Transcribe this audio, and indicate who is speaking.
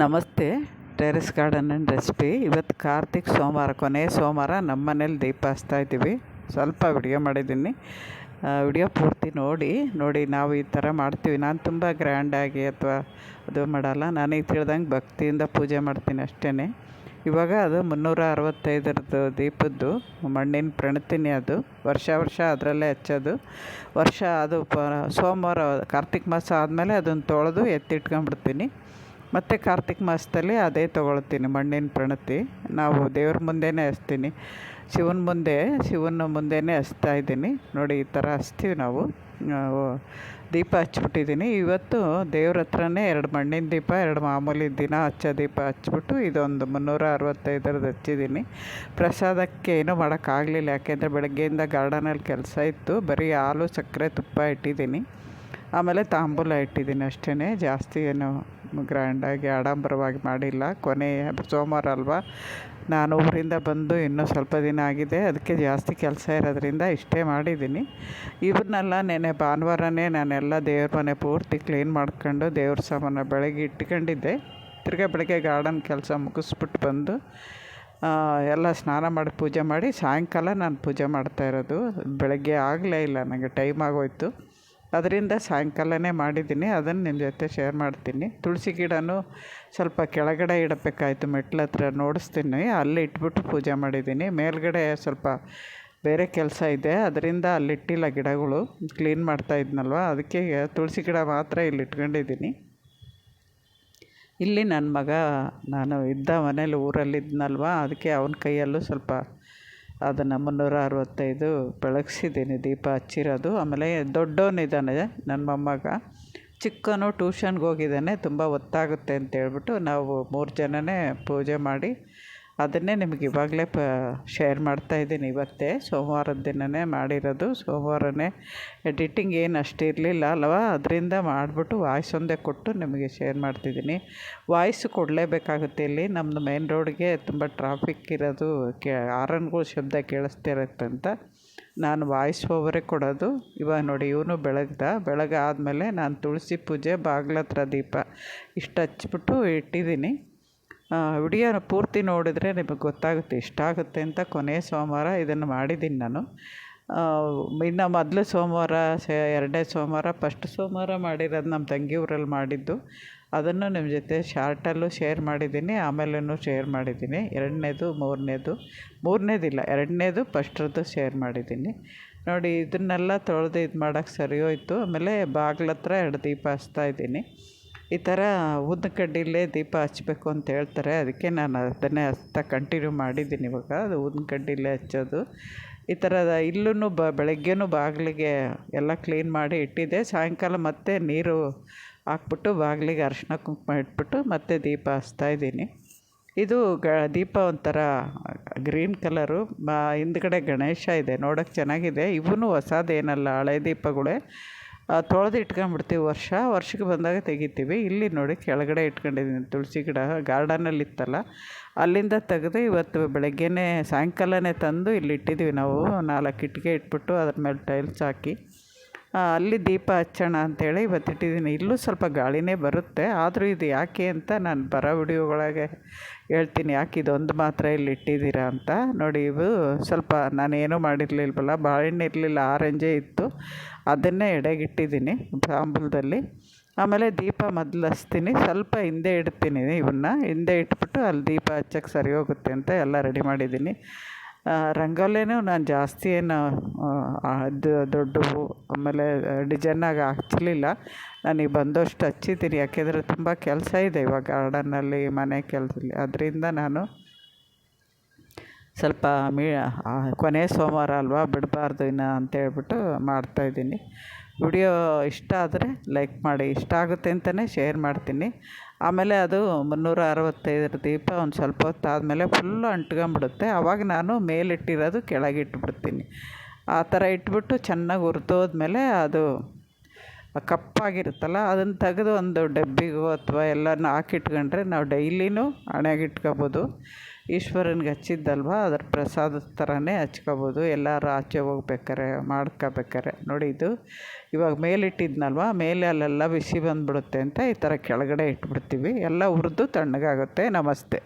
Speaker 1: ನಮಸ್ತೆ, terrace garden and recipe. ಇವತ್ತು ಕಾರ್ತಿಕ್ ಸೋಮವಾರ, ಕೊನೆಯ ಸೋಮವಾರ ನಮ್ಮ ಮನೇಲಿ ದೀಪ ಹಚ್ತಾ ಇದ್ದೀವಿ. ಸ್ವಲ್ಪ ವಿಡಿಯೋ ಮಾಡಿದ್ದೀನಿ. ವಿಡಿಯೋ ಪೂರ್ತಿ ನೋಡಿ ನೋಡಿ ನಾವು ಈ ಥರ ಮಾಡ್ತೀವಿ. ನಾನು ತುಂಬ ಗ್ರ್ಯಾಂಡಾಗಿ ಅಥವಾ ಅದು ಮಾಡಲ್ಲ. ನನಗೆ ತಿಳಿದಂಗೆ ಭಕ್ತಿಯಿಂದ ಪೂಜೆ ಮಾಡ್ತೀನಿ ಅಷ್ಟೇ ಇವಾಗ ಅದು ಮುನ್ನೂರ ಅರವತ್ತೈದರದ್ದು ದೀಪದ್ದು, ಮಣ್ಣಿನ ಪ್ರಣತಿನಿ ಅದು. ವರ್ಷ ವರ್ಷ ಅದರಲ್ಲೇ ಹಚ್ಚೋದು. ವರ್ಷ ಅದು ಸೋಮವಾರ ಕಾರ್ತಿಕ್ ಮಾಸ ಆದಮೇಲೆ ಅದನ್ನು ತೊಳೆದು ಎತ್ತಿಟ್ಕೊಂಡ್ಬಿಡ್ತೀನಿ. ಮತ್ತು ಕಾರ್ತಿಕ್ ಮಾಸದಲ್ಲಿ ಅದೇ ತೊಗೊಳ್ತೀನಿ ಮಣ್ಣಿನ ಪ್ರಣತಿ. ನಾವು ದೇವ್ರ ಮುಂದೆನೇ ಹಚ್ತೀನಿ. ಶಿವನ ಮುಂದೆ, ಶಿವನ ಮುಂದೆನೇ ಹಚ್ತಾ ಇದ್ದೀನಿ. ನೋಡಿ, ಈ ಥರ ಹಚ್ತೀವಿ ನಾವು. ದೀಪ ಹಚ್ಬಿಟ್ಟಿದ್ದೀನಿ. ಇವತ್ತು ದೇವ್ರ ಹತ್ರನೇ ಎರಡು ಮಣ್ಣಿನ ದೀಪ, ಎರಡು ಮಾಮೂಲಿ ದಿನ ಹಚ್ಚೋ ದೀಪ ಹಚ್ಬಿಟ್ಟು ಇದೊಂದು ಮುನ್ನೂರ ಅರವತ್ತೈದರದ್ದು ಹಚ್ಚಿದ್ದೀನಿ. ಪ್ರಸಾದಕ್ಕೆ ಏನೂ ಮಾಡೋಕ್ಕಾಗಲಿಲ್ಲ. ಯಾಕೆಂದರೆ ಬೆಳಗ್ಗೆಯಿಂದ ಗಾರ್ಡನಲ್ಲಿ ಕೆಲಸ ಇತ್ತು. ಬರೀ ಹಾಲು, ಸಕ್ಕರೆ, ತುಪ್ಪ ಇಟ್ಟಿದ್ದೀನಿ. ಆಮೇಲೆ ತಾಂಬೂಲ ಇಟ್ಟಿದ್ದೀನಿ ಅಷ್ಟೇ ಜಾಸ್ತಿ ಏನು ಗ್ರ್ಯಾಂಡಾಗಿ ಆಡಂಬರವಾಗಿ ಮಾಡಿಲ್ಲ. ಕೊನೆ ಸೋಮವಾರ ಅಲ್ವಾ, ನಾನು ಊರಿಂದ ಬಂದು ಇನ್ನೂ ಸ್ವಲ್ಪ ದಿನ ಆಗಿದೆ. ಅದಕ್ಕೆ ಜಾಸ್ತಿ ಕೆಲಸ ಇರೋದ್ರಿಂದ ಇಷ್ಟೇ ಮಾಡಿದ್ದೀನಿ. ಇವನ್ನೆಲ್ಲ ನೆನೆ ಭಾನುವಾರನೇ ನಾನೆಲ್ಲ ದೇವ್ರ ಮನೆ ಪೂರ್ತಿ ಕ್ಲೀನ್ ಮಾಡ್ಕೊಂಡು ದೇವ್ರ ಸಾಮಾನು ಬೆಳಗ್ಗೆ ಇಟ್ಕೊಂಡಿದ್ದೆ. ತಿರ್ಗಾ ಬೆಳಗ್ಗೆ ಗಾರ್ಡನ್ ಕೆಲಸ ಮುಗಿಸ್ಬಿಟ್ಟು ಬಂದು ಎಲ್ಲ ಸ್ನಾನ ಮಾಡಿ ಪೂಜೆ ಮಾಡಿ ಸಾಯಂಕಾಲ ನಾನು ಪೂಜೆ ಮಾಡ್ತಾ ಇರೋದು. ಬೆಳಗ್ಗೆ ಆಗಲೇ ಇಲ್ಲ ನನಗೆ ಟೈಮ್ ಆಗೋಯ್ತು. ಅದರಿಂದ ಸಾಯಂಕಾಲನೇ ಮಾಡಿದ್ದೀನಿ. ಅದನ್ನು ನಿಮ್ಮ ಜೊತೆ ಶೇರ್ ಮಾಡ್ತೀನಿ. ತುಳಸಿ ಗಿಡನೂ ಸ್ವಲ್ಪ ಕೆಳಗಡೆ ಇಡಬೇಕಾಯಿತು, ಮೆಟ್ಲ ಹತ್ರ ನೋಡಿಸ್ತೀನಿ. ಅಲ್ಲಿ ಇಟ್ಬಿಟ್ಟು ಪೂಜೆ ಮಾಡಿದ್ದೀನಿ. ಮೇಲ್ಗಡೆ ಸ್ವಲ್ಪ ಬೇರೆ ಕೆಲಸ ಇದೆ. ಅದರಿಂದ ಅಲ್ಲಿಟ್ಟಿಲ್ಲ ಗಿಡಗಳು. ಕ್ಲೀನ್ ಮಾಡ್ತಾ ಇದ್ನಲ್ವ? ಅದಕ್ಕೆ ತುಳಸಿ ಗಿಡ ಮಾತ್ರ ಇಲ್ಲಿ ಇಟ್ಕೊಂಡಿದ್ದೀನಿ. ಇಲ್ಲಿ ನನ್ನ ಮಗ, ನಾನು ಇದ್ದ ಮನೇಲಿ ಊರಲ್ಲಿದ್ನಲ್ವ? ಅದಕ್ಕೆ ಅವನ ಕೈಯಲ್ಲೂ ಸ್ವಲ್ಪ ಅದನ್ನು ಮುನ್ನೂರ ಅರವತ್ತೈದು ಬೆಳಗ್ಸಿದ್ದೀನಿ ದೀಪ ಹಚ್ಚಿರೋದು. ಆಮೇಲೆ ದೊಡ್ಡವನಿದ್ದಾನೆ, ನನ್ನ ಮೊಮ್ಮಗ. ಚಿಕ್ಕನು ಟ್ಯೂಷನ್ಗೆ ಹೋಗಿದ್ದಾನೆ, ತುಂಬ ಹೊತ್ತಾಗುತ್ತೆ ಅಂತೇಳ್ಬಿಟ್ಟು ನಾವು ಮೂರು ಜನನೇ ಪೂಜೆ ಮಾಡಿ ಅದನ್ನೇ ನಿಮಗೆ ಇವಾಗಲೇ ಪ ಶೇರ್ ಮಾಡ್ತಾಯಿದ್ದೀನಿ ಇವತ್ತೇ. ಸೋಮವಾರದ ದಿನವೇ ಮಾಡಿರೋದು. ಸೋಮವಾರನೇ ಎಡಿಟಿಂಗ್ ಏನು ಅಷ್ಟು ಇರಲಿಲ್ಲ ಅಲ್ವಾ? ಅದರಿಂದ ಮಾಡಿಬಿಟ್ಟು ವಾಯ್ಸ್ ಒಂದೇ ಕೊಟ್ಟು ನಿಮಗೆ ಶೇರ್ ಮಾಡ್ತಿದ್ದೀನಿ. ವಾಯ್ಸ್ ಕೊಡಲೇಬೇಕಾಗುತ್ತೆ ಇಲ್ಲಿ. ನಮ್ಮದು ಮೇನ್ ರೋಡ್ಗೆ ತುಂಬ ಟ್ರಾಫಿಕ್ ಇರೋದು ಕೆ ಆರನ್ಗಳು ಶಬ್ದ ಕೇಳಿಸ್ತಿರತ್ತೆ ಅಂತ. ನಾನು ವಾಯ್ಸ್ ಓವರೇ ಕೊಡೋದು. ಇವಾಗ ನೋಡಿ ಇವನು ಬೆಳಗ್ದ. ಆದಮೇಲೆ ನಾನು ತುಳಸಿ ಪೂಜೆ ಬಾಗ್ಲತ್ರ ದೀಪ. ಇಷ್ಟು ಹಚ್ಬಿಟ್ಟು ಇಟ್ಟಿದ್ದೀನಿ. ವಿಡಿಯೋನ ಪೂರ್ತಿ ನೋಡಿದರೆ ನಿಮಗೆ ಗೊತ್ತಾಗುತ್ತೆ, ಇಷ್ಟ ಆಗುತ್ತೆ ಅಂತ ಕೊನೆಯ ಸೋಮವಾರ ಇದನ್ನು ಮಾಡಿದ್ದೀನಿ ನಾನು. ಇನ್ನು ಮೊದಲು ಸೋಮವಾರ ಎರಡನೇ ಸೋಮವಾರ ಫಸ್ಟ್ ಸೋಮವಾರ ಮಾಡಿರೋದು ನಮ್ಮ ತಂಗಿ ಊರಲ್ಲಿ ಮಾಡಿದ್ದು. ಅದನ್ನು ನಿಮ್ಮ ಜೊತೆ ಶಾರ್ಟಲ್ಲೂ ಶೇರ್ ಮಾಡಿದ್ದೀನಿ ಆಮೇಲೂ ಶೇರ್ ಮಾಡಿದ್ದೀನಿ. ಎರಡನೇದು, ಮೂರನೇದು, ಮೂರನೇದಿಲ್ಲ, ಎರಡನೇದು ಫಸ್ಟ್ರದ್ದು ಶೇರ್ ಮಾಡಿದ್ದೀನಿ. ನೋಡಿ, ಇದನ್ನೆಲ್ಲ ತೊಳೆದು ಇದು ಮಾಡೋಕ್ಕೆ ಸರಿ ಹೋಯಿತು ಆಮೇಲೆ ಬಾಗ್ಲ ಹತ್ರ ಎರಡು ದೀಪ ಹಚ್ತಾಯಿದ್ದೀನಿ ಈ ಥರ ಊದಿನ ಕಡ್ಡಿಲೇ ದೀಪ ಹಚ್ಚಬೇಕು ಅಂತ ಹೇಳ್ತಾರೆ. ಅದಕ್ಕೆ ನಾನು ಅದನ್ನೇ ಹಚ್ತಾ ಕಂಟಿನ್ಯೂ ಮಾಡಿದ್ದೀನಿ ಇವಾಗ. ಅದು ಊದಿನ ಕಡ್ಡಿಲೇ ಹಚ್ಚೋದು. ಈ ಥರದ ಇಲ್ಲೂ ಬ ಬೆಳಗ್ಗೆನೂ ಬಾಗಿಲಿಗೆ ಎಲ್ಲ ಕ್ಲೀನ್ ಮಾಡಿ ಇಟ್ಟಿದ್ದೆ. ಸಾಯಂಕಾಲ ಮತ್ತೆ ನೀರು ಹಾಕ್ಬಿಟ್ಟು ಬಾಗಿಲಿಗೆ ಅರಶಿನ ಕುಂಕುಮ ಇಟ್ಬಿಟ್ಟು ಮತ್ತೆ ದೀಪ ಹಚ್ತಾಯಿದ್ದೀನಿ ಇದು ಗ ದೀಪ ಒಂಥರ ಗ್ರೀನ್ ಕಲರು. ಹಿಂದ್ಗಡೆ ಗಣೇಶ ಇದೆ. ನೋಡೋಕ್ಕೆ ಚೆನ್ನಾಗಿದೆ. ಇವೂ ಹೊಸದೇನಲ್ಲ. ಹಳೆ ದೀಪಗಳೇ. ತೊಳೆದು ಇಟ್ಕೊಂಬಿಡ್ತೀವಿ ವರ್ಷ. ವರ್ಷಕ್ಕೆ ಬಂದಾಗ ತೆಗಿತೀವಿ. ಇಲ್ಲಿ ನೋಡಿ ಕೆಳಗಡೆ ಇಟ್ಕೊಂಡಿದ್ದೀನಿ. ತುಳಸಿ ಗಿಡ ಗಾರ್ಡನಲ್ಲಿ ಇತ್ತಲ್ಲ, ಅಲ್ಲಿಂದ ತೆಗೆದು ಇವತ್ತು ಬೆಳಗ್ಗೆನೇ ಸಾಯಂಕಾಲನೇ ತಂದು ಇಲ್ಲಿ ಇಟ್ಟಿದ್ದೀವಿ ನಾವು. ನಾಲ್ಕು ಇಟ್ಟಿಗೆ ಇಟ್ಬಿಟ್ಟು ಅದ್ರ ಮೇಲೆ ಟೈಲ್ಸ್ ಹಾಕಿ. ಅಲ್ಲಿ ದೀಪ ಹಚ್ಚೋಣ ಅಂಥೇಳಿ ಇವತ್ತು ಇಟ್ಟಿದ್ದೀನಿ. ಇಲ್ಲೂ ಸ್ವಲ್ಪ ಗಾಳಿನೇ ಬರುತ್ತೆ. ಆದರೂ ಇದು ಯಾಕೆ ಅಂತ ನಾನು ಬರ ವಿಡಿಯೋಗಳಿಗೆ ಹೇಳ್ತೀನಿ. ಯಾಕೆ ಇದೊಂದು ಮಾತ್ರ ಇಲ್ಲಿ ಇಟ್ಟಿದ್ದೀರಾ ಅಂತ. ನೋಡಿ, ಇವು ಸ್ವಲ್ಪ ನಾನೇನೂ ಮಾಡಿರಲಿಲ್ವಲ್ಲ ಬಾಳೆಹಣ್ಣು ಇರಲಿಲ್ಲ, ಆರೆಂಜೇ ಇತ್ತು. ಅದನ್ನೇ ಎಡೆಗಿಟ್ಟಿದ್ದೀನಿ ತಾಂಬೂಲದಲ್ಲಿ ಆಮೇಲೆ ದೀಪ ಮೊದಲು ಹಚ್ತೀನಿ ಸ್ವಲ್ಪ ಹಿಂದೆ ಇಡ್ತೀನಿ ಇವನ್ನ. ಹಿಂದೆ ಇಟ್ಬಿಟ್ಟು ಅಲ್ಲಿ ದೀಪ ಹಚ್ಚಕ್ಕೆ ಸರಿ ಹೋಗುತ್ತೆ ಅಂತ ಎಲ್ಲ ರೆಡಿ ಮಾಡಿದ್ದೀನಿ. ರಂಗೋಲಿನೂ ನಾನು ಜಾಸ್ತಿ ಏನು ಅದು ದೊಡ್ಡವು, ಆಮೇಲೆ ಡಿಸೈನಾಗಿ ಹಚ್ಚಲಿಲ್ಲ ನನಗೆ ಬಂದಷ್ಟು ಹಚ್ಚಿದ್ದೀನಿ, ಯಾಕೆಂದರೆ ತುಂಬ ಕೆಲಸ ಇದೆ ಇವಾಗ ಗಾರ್ಡನ್ನಲ್ಲಿ, ಮನೆ ಕೆಲಸದಲ್ಲಿ. ಅದರಿಂದ ನಾನು ಸ್ವಲ್ಪ ಮೀ ಕೊನೆ ಸೋಮವಾರ ಅಲ್ವಾ ಬಿಡಬಾರ್ದು ಇನ್ನು ಅಂತೇಳ್ಬಿಟ್ಟು ಮಾಡ್ತಾಯಿದ್ದೀನಿ ವಿಡಿಯೋ ಇಷ್ಟ ಆದರೆ ಲೈಕ್ ಮಾಡಿ. ಇಷ್ಟ ಆಗುತ್ತೆ ಅಂತಲೇ ಶೇರ್ ಮಾಡ್ತೀನಿ. ಆಮೇಲೆ ಅದು ಮುನ್ನೂರ ಅರವತ್ತೈದರ ದೀಪ ಒಂದು ಸ್ವಲ್ಪ ಹೊತ್ತು ಆದಮೇಲೆ ಫುಲ್ಲು ಅಂಟ್ಕೊಂಬಿಡುತ್ತೆ ಆವಾಗ ನಾನು ಮೇಲಿಟ್ಟಿರೋದು ಕೆಳಗೆ ಇಟ್ಬಿಡ್ತೀನಿ. ಆ ಥರ ಇಟ್ಬಿಟ್ಟು ಚೆನ್ನಾಗಿ ಹುರಿದೋದ್ಮೇಲೆ ಅದು ಕಪ್ಪಾಗಿರುತ್ತಲ್ಲ, ಅದನ್ನು ತೆಗೆದು ಒಂದು ಡಬ್ಬಿಗೋ ಅಥವಾ ಎಲ್ಲನೂ ಹಾಕಿಟ್ಕೊಂಡ್ರೆ ನಾವು ಡೈಲಿನೂ ಹಣೆಗೆ ಇಟ್ಕೊಬೋದು. ಈಶ್ವರನ್ಗೆ ಹಚ್ಚಿದ್ದಲ್ವ? ಅದ್ರ ಪ್ರಸಾದದ ಥರನೇ ಹಚ್ಕೋಬೋದು. ಎಲ್ಲರೂ ಆಚೆ ಹೋಗ್ಬೇಕಾರೆ, ಮಾಡ್ಕೋಬೇಕಾರೆ. ನೋಡಿ ಇದು ಇವಾಗ ಮೇಲಿಟ್ಟಿದ್ನಲ್ವ? ಮೇಲೆ ಅಲ್ಲೆಲ್ಲ ಬಿಸಿ ಬಂದುಬಿಡುತ್ತೆ ಅಂತ ಈ ಥರ ಕೆಳಗಡೆ ಇಟ್ಬಿಡ್ತೀವಿ. ಎಲ್ಲ ಹುರಿದು ತಣ್ಣಗಾಗುತ್ತೆ. ನಮಸ್ತೆ.